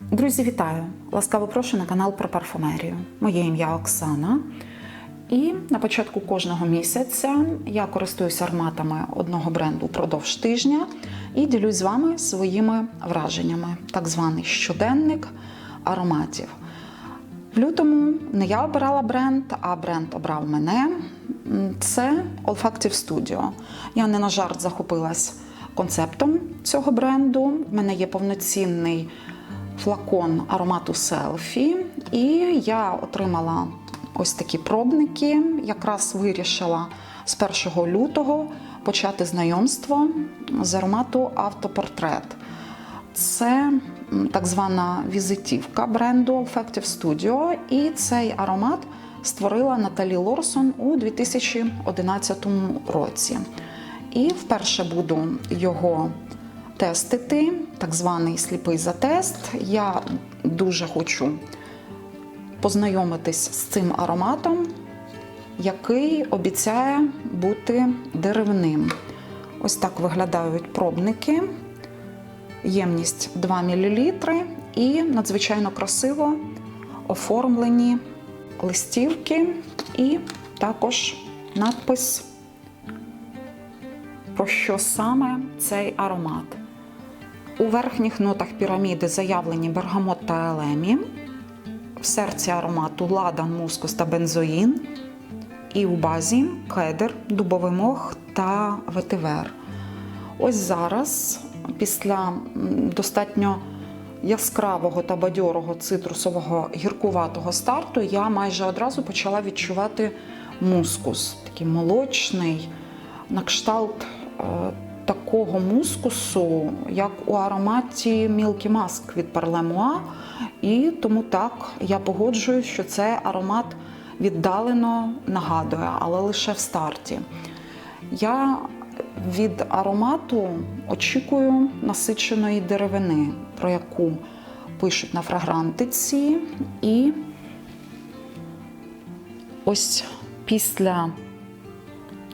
Друзі, вітаю! Ласкаво прошу на канал про парфумерію. Моє ім'я Оксана. І на початку кожного місяця я користуюся ароматами одного бренду впродовж тижня і ділюсь з вами своїми враженнями, так званий щоденник ароматів. В лютому не я обирала бренд, а бренд обрав мене. Це Olfactive Studio. Я не на жарт захопилась концептом цього бренду. В мене є повноцінний флакон аромату селфі, і я отримала ось такі пробники. Якраз вирішила з 1 лютого почати знайомство з аромату автопортрет. Це так звана візитівка бренду Olfactive Studio, і цей аромат створила Наталі Лорсон у 2011 році. І вперше буду його тестити, так званий сліпий затест. Я дуже хочу познайомитись з цим ароматом, який обіцяє бути деревним. Ось так виглядають пробники ємність 2 мл і надзвичайно красиво оформлені листівки і також надпис, про що саме цей аромат. У верхніх нотах піраміди заявлені бергамот та елемі, в серці аромату ладан, мускус та бензоїн, і у базі кедр, дубовий мох та ветивер. Ось зараз, після достатньо яскравого та бадьорого цитрусового гіркуватого старту, я майже одразу почала відчувати мускус, такий молочний, на кшталт е, такого мускусу, як у ароматі Milky Mask від Parlemua. І тому так я погоджуюсь, що це аромат віддалено нагадує, але лише в старті. Я від аромату очікую насиченої деревини, про яку пишуть на фрагрантиці. І ось після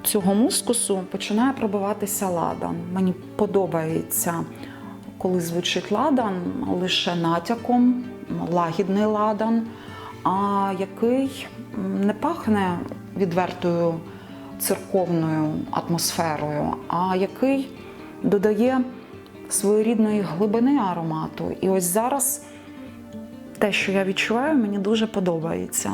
цього мускусу починає пробиватися ладан. Мені подобається, коли звучить ладан лише натяком, лагідний ладан, а який не пахне відвертою церковною атмосферою, а який додає своєрідної глибини аромату. І ось зараз те, що я відчуваю, мені дуже подобається.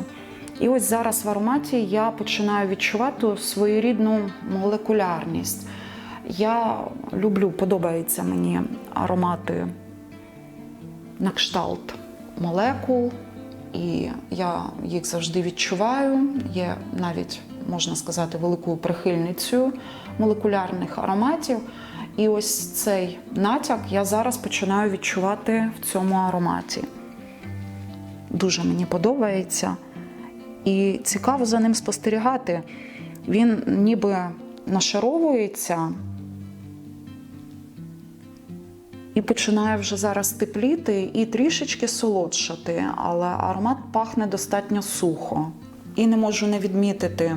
І ось зараз в ароматі я починаю відчувати своєрідну молекулярність. Я люблю, подобаються мені аромати на кшталт молекул, і я їх завжди відчуваю. Є навіть, можна сказати, великою прихильницею молекулярних ароматів. І ось цей натяк я зараз починаю відчувати в цьому ароматі. Дуже мені подобається. І цікаво за ним спостерігати. Він ніби нашаровується і починає вже зараз тепліти і трішечки солодшати, але аромат пахне достатньо сухо. І не можу не відмітити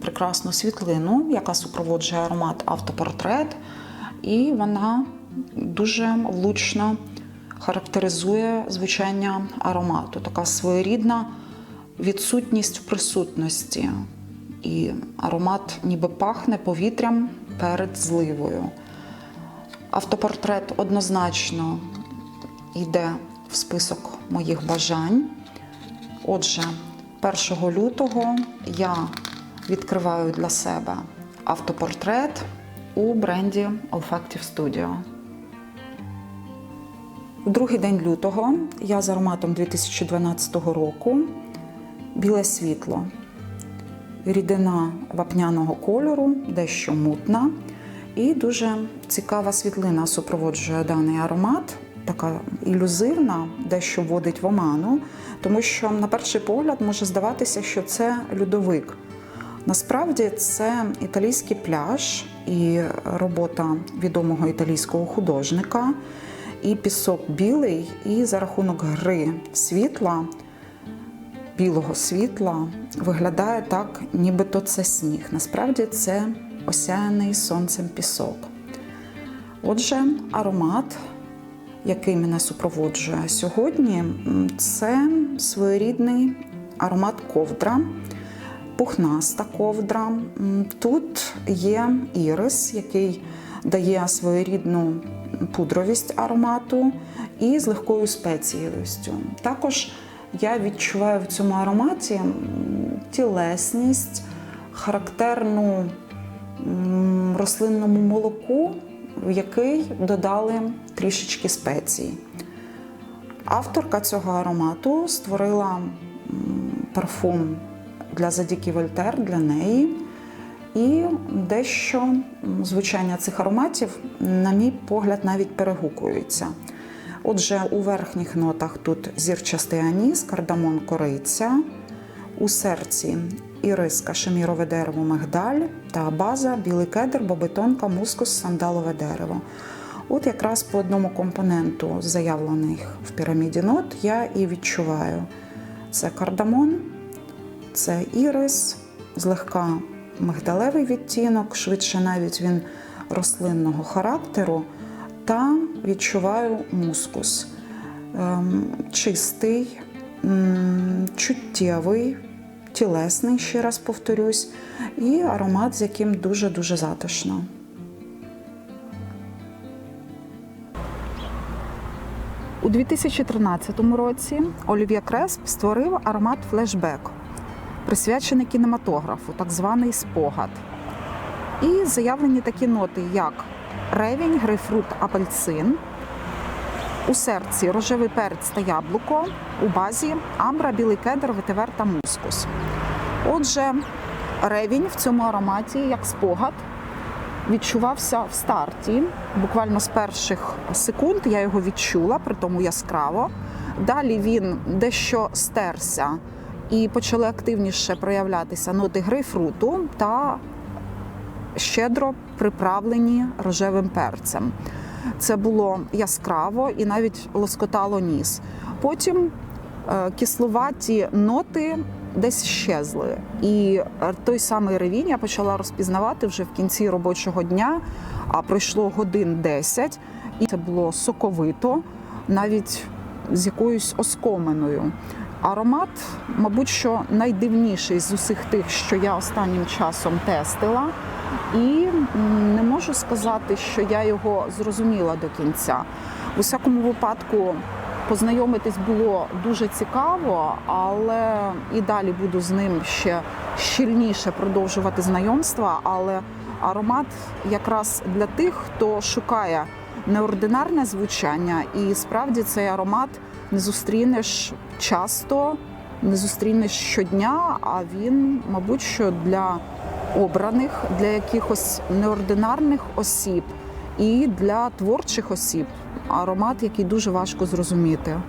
прекрасну світлину, яка супроводжує аромат автопортрет, і вона дуже влучно характеризує звучання аромату. Така своєрідна відсутність в присутності. І аромат ніби пахне повітрям перед зливою. Автопортрет однозначно йде в список моїх бажань. Отже, 1 лютого я відкриваю для себе автопортрет у бренді Olfactive Studio. Другий день лютого я з ароматом 2012 року біле світло. Рідина вапняного кольору, дещо мутна. І дуже цікава світлина супроводжує даний аромат, така ілюзивна, дещо вводить в оману, тому що на перший погляд може здаватися, що це льодовик. Насправді це італійський пляж і робота відомого італійського художника, і пісок білий, і за рахунок гри світла, білого світла, виглядає так, нібито це сніг. Насправді це осяяний сонцем пісок. Отже, аромат який мене супроводжує сьогодні, це своєрідний аромат ковдра, пухнаста ковдра. Тут є ірис, який дає своєрідну пудровість аромату і з легкою спецієвістю. Також я відчуваю в цьому ароматі тілесність, характерну рослинному молоку, в який додали трішечки спецій. Авторка цього аромату створила парфум для Задіки Вольтер для неї. І дещо звучання цих ароматів, на мій погляд, навіть перегукуються. Отже, у верхніх нотах тут зірчастий аніс, кардамон кориця, у серці ірис, кашемірове дерево, мигдаль та база, білий кедр, бобитонка, мускус, сандалове дерево. От якраз по одному компоненту, заявлених в піраміді нот, я і відчуваю: це кардамон, це ірис, злегка мигдалевий відтінок, швидше навіть він рослинного характеру, та відчуваю мускус. Ем, чистий, чуттєвий, тілесний, ще раз повторюсь, і аромат, з яким дуже-дуже затишно. У 2013 році Олів'є Кресп створив аромат флешбек, присвячений кінематографу, так званий спогад. І заявлені такі ноти, як ревінь, грейпфрут, апельсин, у серці рожевий перець та яблуко, у базі амбра, білий кедр, ветивер та мускус. Отже, ревінь в цьому ароматі як спогад відчувався в старті. Буквально з перших секунд я його відчула, при тому яскраво. Далі він дещо стерся і почали активніше проявлятися ноти грейпфруту та щедро приправлені рожевим перцем. Це було яскраво і навіть лоскотало ніс. Потім е, кисловаті ноти десь щезли. І той самий ревінь я почала розпізнавати вже в кінці робочого дня, а пройшло годин 10, і це було соковито, навіть з якоюсь оскоменою. Аромат, мабуть, що найдивніший з усіх тих, що я останнім часом тестила. І не можу сказати, що я його зрозуміла до кінця. В усякому випадку познайомитись було дуже цікаво, але і далі буду з ним ще щільніше продовжувати знайомство. Але аромат якраз для тих, хто шукає неординарне звучання, і справді цей аромат не зустрінеш часто, не зустрінеш щодня, а він, мабуть, що для обраних, для якихось неординарних осіб і для творчих осіб. Аромат, який дуже важко зрозуміти.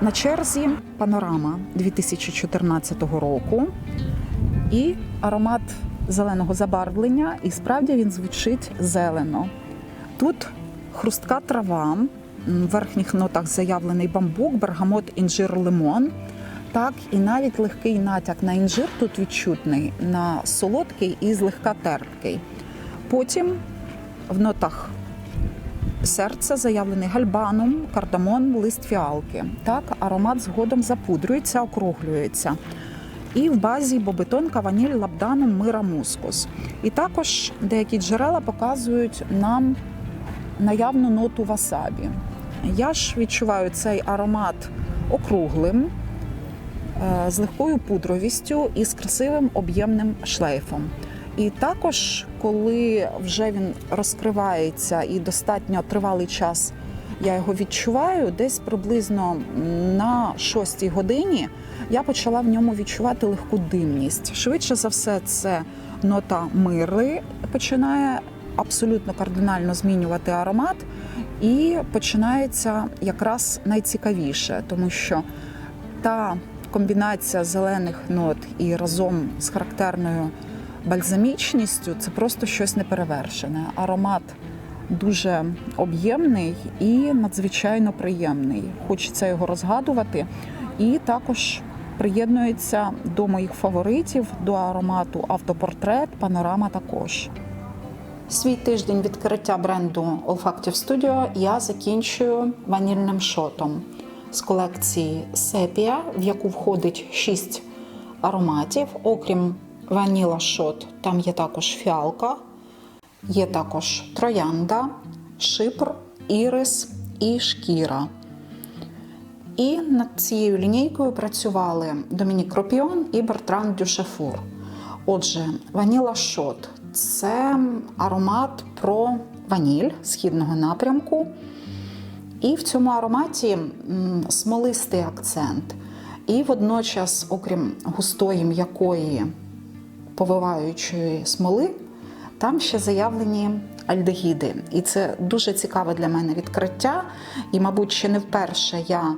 На черзі панорама 2014 року і аромат зеленого забарвлення, і справді він звучить зелено. Тут хрустка трава, в верхніх нотах заявлений бамбук, бергамот, інжир, лимон. Так, і навіть легкий натяк на інжир тут відчутний, на солодкий і злегка терпкий. Потім в нотах серця заявлений гальбанум, кардамон, лист фіалки. Так, аромат згодом запудрюється, округлюється. І в базі бобитонка, ваніль, лабданум, мира, мускус. І також деякі джерела показують нам наявну ноту васабі. Я ж відчуваю цей аромат округлим, е, з легкою пудровістю і з красивим об'ємним шлейфом. І також, коли вже він розкривається і достатньо тривалий час я його відчуваю, десь приблизно на 6 годині я почала в ньому відчувати легку димність. Швидше за все, це нота мирли починає абсолютно кардинально змінювати аромат, і починається якраз найцікавіше, тому що та комбінація зелених нот і разом з характерною бальзамічністю це просто щось неперевершене. Аромат дуже об'ємний і надзвичайно приємний. Хочеться його розгадувати. І також приєднується до моїх фаворитів, до аромату автопортрет, панорама також. Свій тиждень відкриття бренду Olfactive Studio я закінчую ванільним шотом з колекції Sepia, в яку входить 6 ароматів. Окрім ваніла шот, там є також фіалка, є також троянда, шипр, ірис і шкіра. І над цією лінійкою працювали Домінік Ропіон і Бертран Дюшефур. Отже, ваніла шот це аромат про ваніль східного напрямку. І в цьому ароматі смолистий акцент. І водночас, окрім густої м'якої повиваючої смоли, там ще заявлені альдегіди. І це дуже цікаве для мене відкриття. І, мабуть, ще не вперше я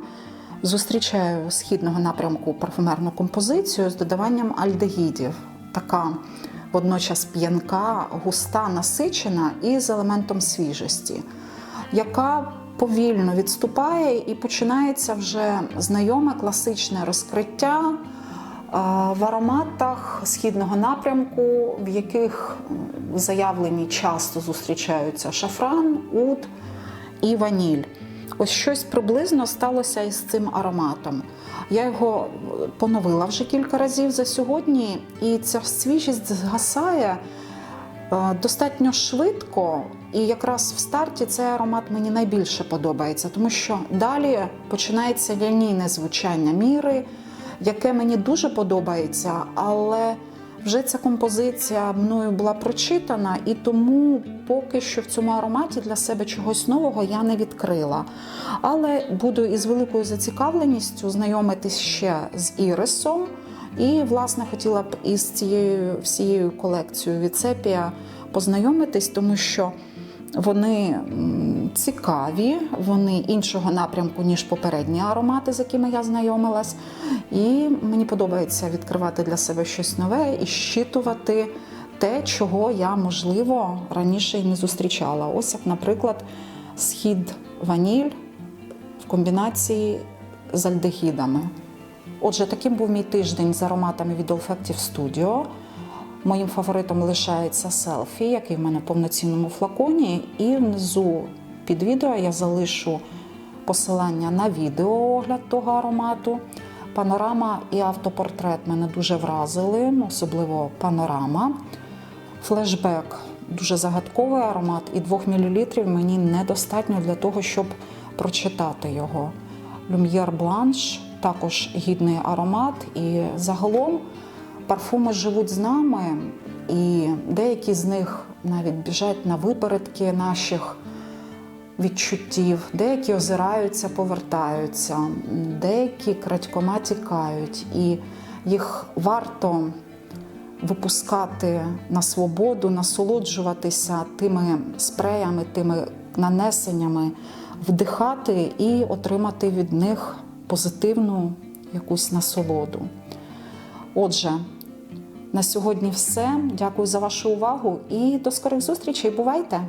зустрічаю східного напрямку парфумерну композицію з додаванням альдегідів. Така водночас п'янка, густа, насичена і з елементом свіжості, яка повільно відступає і починається вже знайоме класичне розкриття е, в ароматах східного напрямку, в яких заявлені часто зустрічаються шафран, уд і ваніль. Ось щось приблизно сталося із цим ароматом. Я його поновила вже кілька разів за сьогодні, і ця свіжість згасає е, достатньо швидко. І якраз в старті цей аромат мені найбільше подобається, тому що далі починається лінійне звучання міри, яке мені дуже подобається, але вже ця композиція мною була прочитана, і тому поки що в цьому ароматі для себе чогось нового я не відкрила. Але буду із великою зацікавленістю знайомитись ще з ірисом. І, власне, хотіла б із цією всією колекцією від Сепія познайомитись, тому що вони цікаві, вони іншого напрямку, ніж попередні аромати, з якими я знайомилась. І мені подобається відкривати для себе щось нове і щитувати те, чого я, можливо, раніше й не зустрічала. Ось як, наприклад, схід ваніль в комбінації з альдегідами. Отже, таким був мій тиждень з ароматами від Olfactive Studio. Моїм фаворитом лишається селфі, який в мене в повноцінному флаконі. І внизу під відео я залишу посилання на відеоогляд того аромату. Панорама і автопортрет мене дуже вразили, особливо панорама. Флешбек дуже загадковий аромат, і 2 мл мені недостатньо для того, щоб прочитати його. Люм'єр Бланш також гідний аромат. І загалом парфуми живуть з нами, і деякі з них навіть біжать на випередки наших відчуттів, деякі озираються, повертаються, деякі крадькома тікають, і їх варто випускати на свободу, насолоджуватися тими спреями, тими нанесеннями, вдихати і отримати від них позитивну якусь насолоду. Отже, на сьогодні все. Дякую за вашу увагу і до скорих зустрічей. Бувайте!